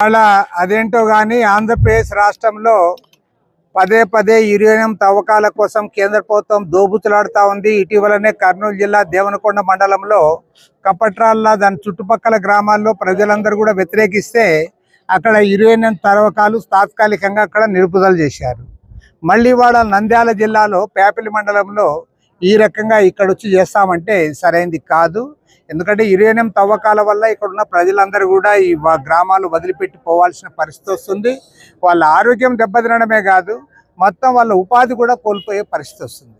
అలా అదేంటో కానీ ఆంధ్రప్రదేశ్ రాష్ట్రంలో పదే పదే యురేనియం తవ్వకాల కోసం కేంద్ర ప్రభుత్వం దోబుతులాడుతా ఉంది. ఇటీవలనే కర్నూలు జిల్లా దేవనకొండ మండలంలో కపట్రాల్లా దాని చుట్టుపక్కల గ్రామాల్లో ప్రజలందరూ కూడా వ్యతిరేకిస్తే అక్కడ యురేనియం తవ్వకాలు తాత్కాలికంగా అక్కడ నిలుపుదల చేశారు. మళ్ళీ వాళ్ళ నంద్యాల జిల్లాలో పేపలి మండలంలో ఈ రకంగా ఇక్కడ వచ్చి చేస్తామంటే సరైనది కాదు. ఎందుకంటే యురేనియం తవ్వకాల వల్ల ఇక్కడ ఉన్న ప్రజలందరూ కూడా ఈ గ్రామాలు వదిలిపెట్టి పోవాల్సిన పరిస్థితి వస్తుంది. వాళ్ళ ఆరోగ్యం దెబ్బతినడమే కాదు మొత్తం వాళ్ళ ఉపాధి కూడా కోల్పోయే పరిస్థితి వస్తుంది.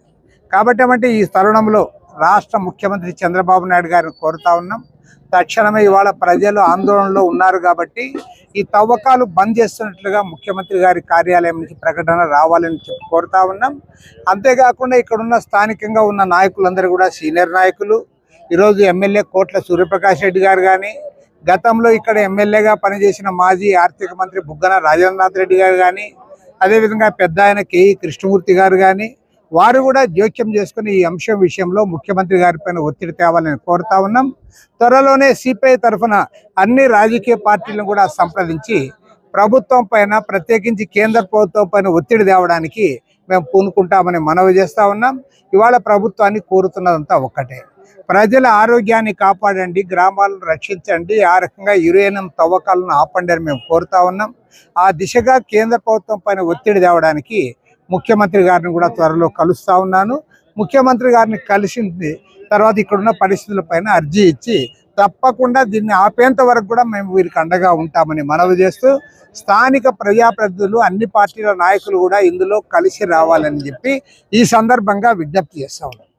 కాబట్టి ఏమంటే ఈ తరుణంలో రాష్ట్ర ముఖ్యమంత్రి చంద్రబాబు నాయుడు గారిని కోరుతా ఉన్నాం. తక్షణమే ఇవాళ ప్రజలు ఆందోళనలో ఉన్నారు కాబట్టి ఈ తవ్వకాలు బంద్ చేస్తున్నట్లుగా ముఖ్యమంత్రి గారి కార్యాలయం నుంచి ప్రకటన రావాలని చెప్పి కోరుతా ఉన్నాం. అంతేకాకుండా ఇక్కడ ఉన్న స్థానికంగా ఉన్న నాయకులందరూ కూడా సీనియర్ నాయకులు ఈరోజు ఎమ్మెల్యే కోట్ల సూర్యప్రకాష్ రెడ్డి గారు కానీ గతంలో ఇక్కడ ఎమ్మెల్యేగా పనిచేసిన మాజీ ఆర్థిక మంత్రి బుగ్గన రాజేంద్రనాథ్ రెడ్డి గారు కానీ అదేవిధంగా పెద్ద ఆయన కేఈ కృష్ణమూర్తి గారు కానీ వారు కూడా జోక్యం చేసుకుని ఈ అంశం విషయంలో ముఖ్యమంత్రి గారిపైన ఒత్తిడి తేవాలని కోరుతా ఉన్నాం. త్వరలోనే సిపిఐ తరఫున అన్ని రాజకీయ పార్టీలను కూడా సంప్రదించి ప్రభుత్వం పైన ప్రత్యేకించి కేంద్ర ప్రభుత్వం పైన ఒత్తిడి తేవడానికి మేము పూనుకుంటామని మనవి చేస్తా ఉన్నాం. ఇవాళ ప్రభుత్వాన్ని కోరుతున్నదంతా ఒక్కటే. ప్రజల ఆరోగ్యాన్ని కాపాడండి గ్రామాలను రక్షించండి ఆ రకంగా యురేనం తవ్వకాలను ఆపండి అని మేము కోరుతా ఉన్నాం. ఆ దిశగా కేంద్ర ప్రభుత్వం పైన ఒత్తిడి తేవడానికి ముఖ్యమంత్రి గారిని కూడా త్వరలో కలుస్తా ఉన్నాను. ముఖ్యమంత్రి గారిని కలిసింది తర్వాత ఇక్కడున్న పరిస్థితుల పైన అర్జీ ఇచ్చి తప్పకుండా దీన్ని ఆపేంత వరకు కూడా మేము వీరికి అండగా ఉంటామని మనవి చేస్తూ స్థానిక ప్రజాప్రతినిధులు అన్ని పార్టీల నాయకులు కూడా ఇందులో కలిసి రావాలని చెప్పి ఈ సందర్భంగా విజ్ఞప్తి చేస్తా ఉన్నాం.